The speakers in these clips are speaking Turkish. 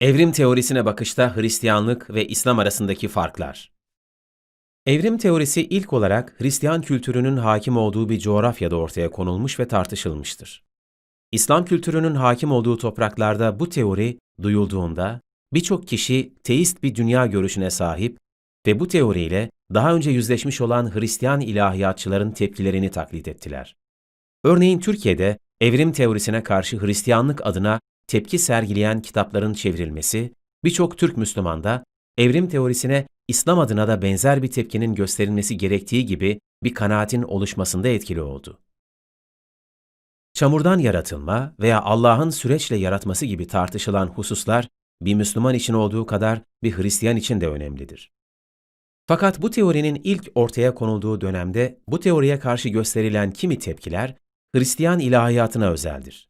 Evrim teorisine bakışta Hristiyanlık ve İslam arasındaki farklar. Evrim teorisi ilk olarak Hristiyan kültürünün hakim olduğu bir coğrafyada ortaya konulmuş ve tartışılmıştır. İslam kültürünün hakim olduğu topraklarda bu teori duyulduğunda birçok kişi teist bir dünya görüşüne sahip ve bu teoriyle daha önce yüzleşmiş olan Hristiyan ilahiyatçıların tepkilerini taklit ettiler. Örneğin Türkiye'de evrim teorisine karşı Hristiyanlık adına tepki sergileyen kitapların çevrilmesi, birçok Türk Müslümanda evrim teorisine İslam adına da benzer bir tepkinin gösterilmesi gerektiği gibi bir kanaatin oluşmasında etkili oldu. Çamurdan yaratılma veya Allah'ın süreçle yaratması gibi tartışılan hususlar bir Müslüman için olduğu kadar bir Hristiyan için de önemlidir. Fakat bu teorinin ilk ortaya konulduğu dönemde bu teoriye karşı gösterilen kimi tepkiler Hristiyan ilahiyatına özeldir.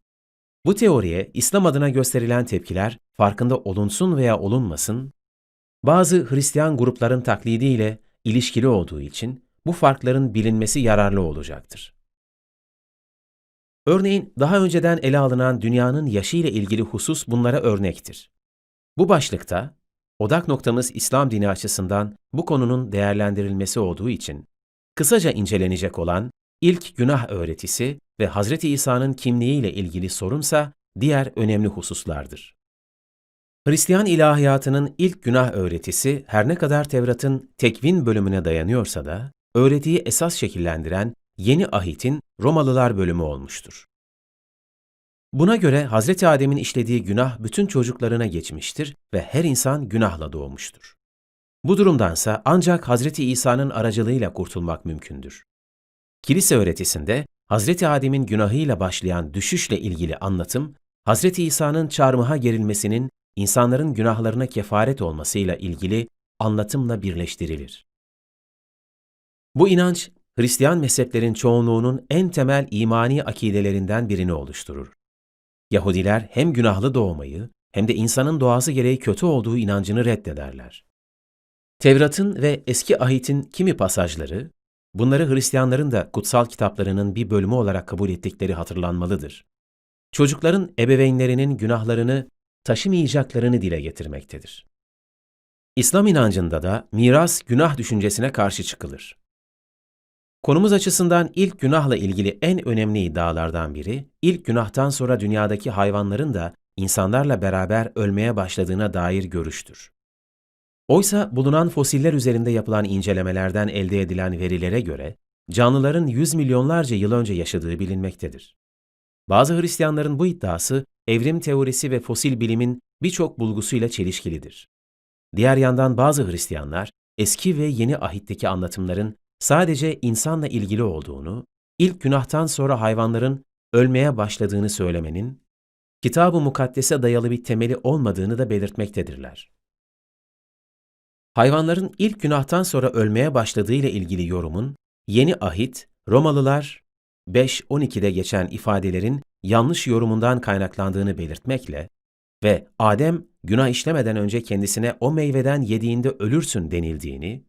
Bu teoriye İslam adına gösterilen tepkiler farkında olunsun veya olunmasın, bazı Hristiyan grupların taklidiyle ilişkili olduğu için bu farkların bilinmesi yararlı olacaktır. Örneğin daha önceden ele alınan dünyanın yaşı ile ilgili husus bunlara örnektir. Bu başlıkta odak noktamız İslam dini açısından bu konunun değerlendirilmesi olduğu için kısaca incelenecek olan ilk günah öğretisi ve Hazreti İsa'nın kimliğiyle ilgili sorunsa diğer önemli hususlardır. Hristiyan ilahiyatının ilk günah öğretisi her ne kadar Tevrat'ın tekvin bölümüne dayanıyorsa da öğretiyi esas şekillendiren Yeni Ahit'in Romalılar bölümü olmuştur. Buna göre Hazreti Adem'in işlediği günah bütün çocuklarına geçmiştir ve her insan günahla doğmuştur. Bu durumdansa ancak Hazreti İsa'nın aracılığıyla kurtulmak mümkündür. Kilise öğretisinde Hazreti Adem'in günahıyla başlayan düşüşle ilgili anlatım, Hazreti İsa'nın çarmıha gerilmesinin insanların günahlarına kefaret olmasıyla ilgili anlatımla birleştirilir. Bu inanç, Hristiyan mezheplerin çoğunluğunun en temel imani akidelerinden birini oluşturur. Yahudiler hem günahlı doğmayı hem de insanın doğası gereği kötü olduğu inancını reddederler. Tevrat'ın ve Eski Ahit'in kimi pasajları, bunları Hristiyanların da kutsal kitaplarının bir bölümü olarak kabul ettikleri hatırlanmalıdır. Çocukların ebeveynlerinin günahlarını taşımayacaklarını dile getirmektedir. İslam inancında da miras günah düşüncesine karşı çıkılır. Konumuz açısından ilk günahla ilgili en önemli iddialardan biri, ilk günahtan sonra dünyadaki hayvanların da insanlarla beraber ölmeye başladığına dair görüştür. Oysa bulunan fosiller üzerinde yapılan incelemelerden elde edilen verilere göre, canlıların yüz milyonlarca yıl önce yaşadığı bilinmektedir. Bazı Hristiyanların bu iddiası, evrim teorisi ve fosil bilimin birçok bulgusuyla çelişkilidir. Diğer yandan bazı Hristiyanlar, eski ve yeni ahitteki anlatımların sadece insanla ilgili olduğunu, ilk günahtan sonra hayvanların ölmeye başladığını söylemenin, kitab-ı mukaddese dayalı bir temeli olmadığını da belirtmektedirler. Hayvanların ilk günahtan sonra ölmeye başladığı ile ilgili yorumun, yeni ahit, Romalılar 5.12'de geçen ifadelerin yanlış yorumundan kaynaklandığını belirtmekle ve Adem günah işlemeden önce kendisine o meyveden yediğinde ölürsün denildiğini,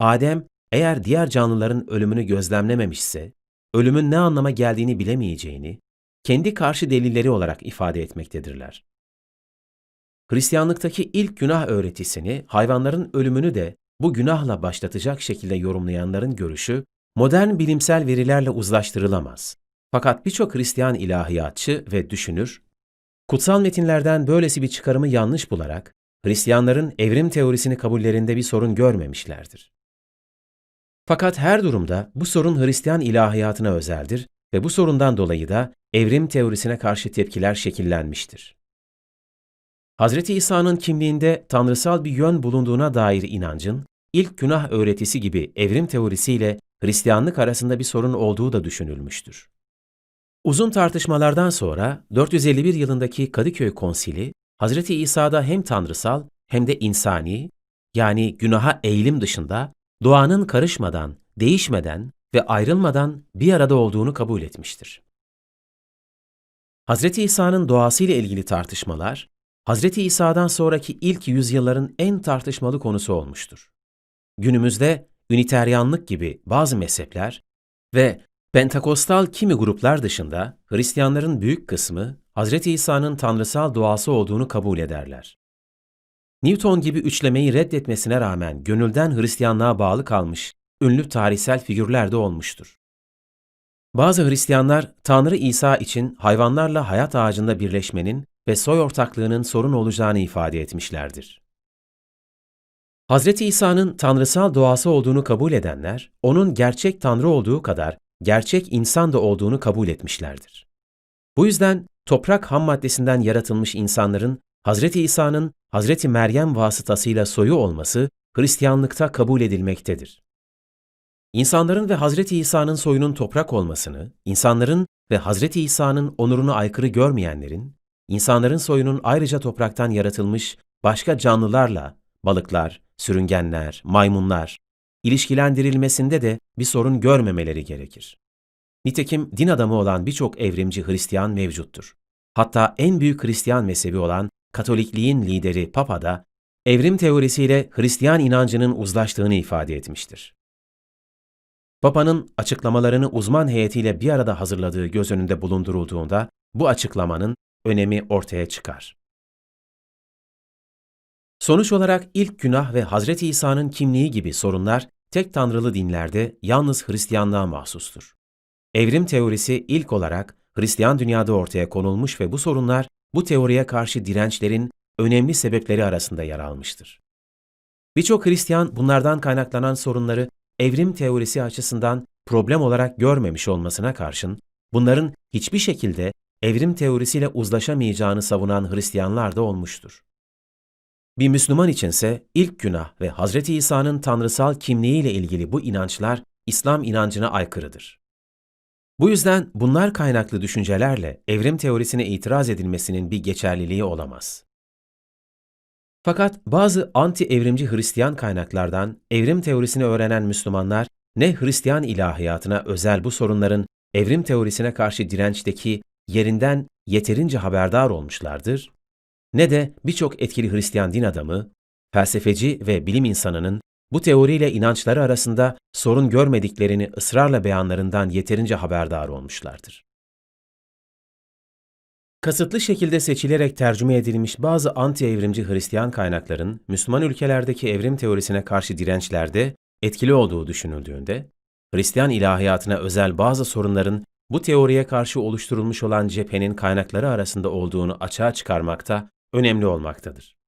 Adem eğer diğer canlıların ölümünü gözlemlememişse, ölümün ne anlama geldiğini bilemeyeceğini, kendi karşı delilleri olarak ifade etmektedirler. Hristiyanlıktaki ilk günah öğretisini, hayvanların ölümünü de bu günahla başlatacak şekilde yorumlayanların görüşü, modern bilimsel verilerle uzlaştırılamaz. Fakat birçok Hristiyan ilahiyatçı ve düşünür, kutsal metinlerden böylesi bir çıkarımı yanlış bularak, Hristiyanların evrim teorisini kabullerinde bir sorun görmemişlerdir. Fakat her durumda bu sorun Hristiyan ilahiyatına özeldir ve bu sorundan dolayı da evrim teorisine karşı tepkiler şekillenmiştir. Hz. İsa'nın kimliğinde tanrısal bir yön bulunduğuna dair inancın, ilk günah öğretisi gibi evrim teorisiyle Hristiyanlık arasında bir sorun olduğu da düşünülmüştür. Uzun tartışmalardan sonra 451 yılındaki Kadıköy Konsili, Hz. İsa'da hem tanrısal hem de insani, yani günaha eğilim dışında doğanın karışmadan, değişmeden ve ayrılmadan bir arada olduğunu kabul etmiştir. Hz. İsa'nın doğasıyla ilgili tartışmalar, Hz. İsa'dan sonraki ilk yüzyılların en tartışmalı konusu olmuştur. Günümüzde Üniteryanlık gibi bazı mezhepler ve Pentakostal kimi gruplar dışında Hristiyanların büyük kısmı Hz. İsa'nın tanrısal doğası olduğunu kabul ederler. Newton gibi üçlemeyi reddetmesine rağmen gönülden Hristiyanlığa bağlı kalmış ünlü tarihsel figürler de olmuştur. Bazı Hristiyanlar Tanrı İsa için hayvanlarla hayat ağacında birleşmenin ve soy ortaklığının sorun olacağını ifade etmişlerdir. Hazreti İsa'nın tanrısal doğası olduğunu kabul edenler, onun gerçek tanrı olduğu kadar gerçek insan da olduğunu kabul etmişlerdir. Bu yüzden toprak ham maddesinden yaratılmış insanların Hazreti İsa'nın Hazreti Meryem vasıtasıyla soyu olması Hristiyanlıkta kabul edilmektedir. İnsanların ve Hazreti İsa'nın soyunun toprak olmasını, insanların ve Hazreti İsa'nın onurunu aykırı görmeyenlerin, insanların soyunun ayrıca topraktan yaratılmış başka canlılarla, balıklar, sürüngenler, maymunlar, ilişkilendirilmesinde de bir sorun görmemeleri gerekir. Nitekim din adamı olan birçok evrimci Hristiyan mevcuttur. Hatta en büyük Hristiyan mezhebi olan Katolikliğin lideri Papa da evrim teorisiyle Hristiyan inancının uzlaştığını ifade etmiştir. Papa'nın açıklamalarını uzman heyetiyle bir arada hazırladığı göz önünde bulundurulduğunda bu açıklamanın önemi ortaya çıkar. Sonuç olarak ilk günah ve Hazreti İsa'nın kimliği gibi sorunlar tek tanrılı dinlerde yalnız Hristiyanlığa mahsustur. Evrim teorisi ilk olarak Hristiyan dünyada ortaya konulmuş ve bu sorunlar bu teoriye karşı dirençlerin önemli sebepleri arasında yer almıştır. Birçok Hristiyan bunlardan kaynaklanan sorunları evrim teorisi açısından problem olarak görmemiş olmasına karşın, bunların hiçbir şekilde evrim teorisiyle uzlaşamayacağını savunan Hristiyanlar da olmuştur. Bir Müslüman içinse ilk günah ve Hazreti İsa'nın tanrısal kimliğiyle ilgili bu inançlar İslam inancına aykırıdır. Bu yüzden bunlar kaynaklı düşüncelerle evrim teorisine itiraz edilmesinin bir geçerliliği olamaz. Fakat bazı anti-evrimci Hristiyan kaynaklardan evrim teorisini öğrenen Müslümanlar ne Hristiyan ilahiyatına özel bu sorunların evrim teorisine karşı dirençteki yerinden yeterince haberdar olmuşlardır, ne de birçok etkili Hristiyan din adamı, felsefeci ve bilim insanının bu teoriyle inançları arasında sorun görmediklerini ısrarla beyanlarından yeterince haberdar olmuşlardır. Kasıtlı şekilde seçilerek tercüme edilmiş bazı anti-evrimci Hristiyan kaynakların Müslüman ülkelerdeki evrim teorisine karşı dirençlerde etkili olduğu düşünüldüğünde, Hristiyan ilahiyatına özel bazı sorunların bu teoriye karşı oluşturulmuş olan cephenin kaynakları arasında olduğunu açığa çıkarmakta önemli olmaktadır.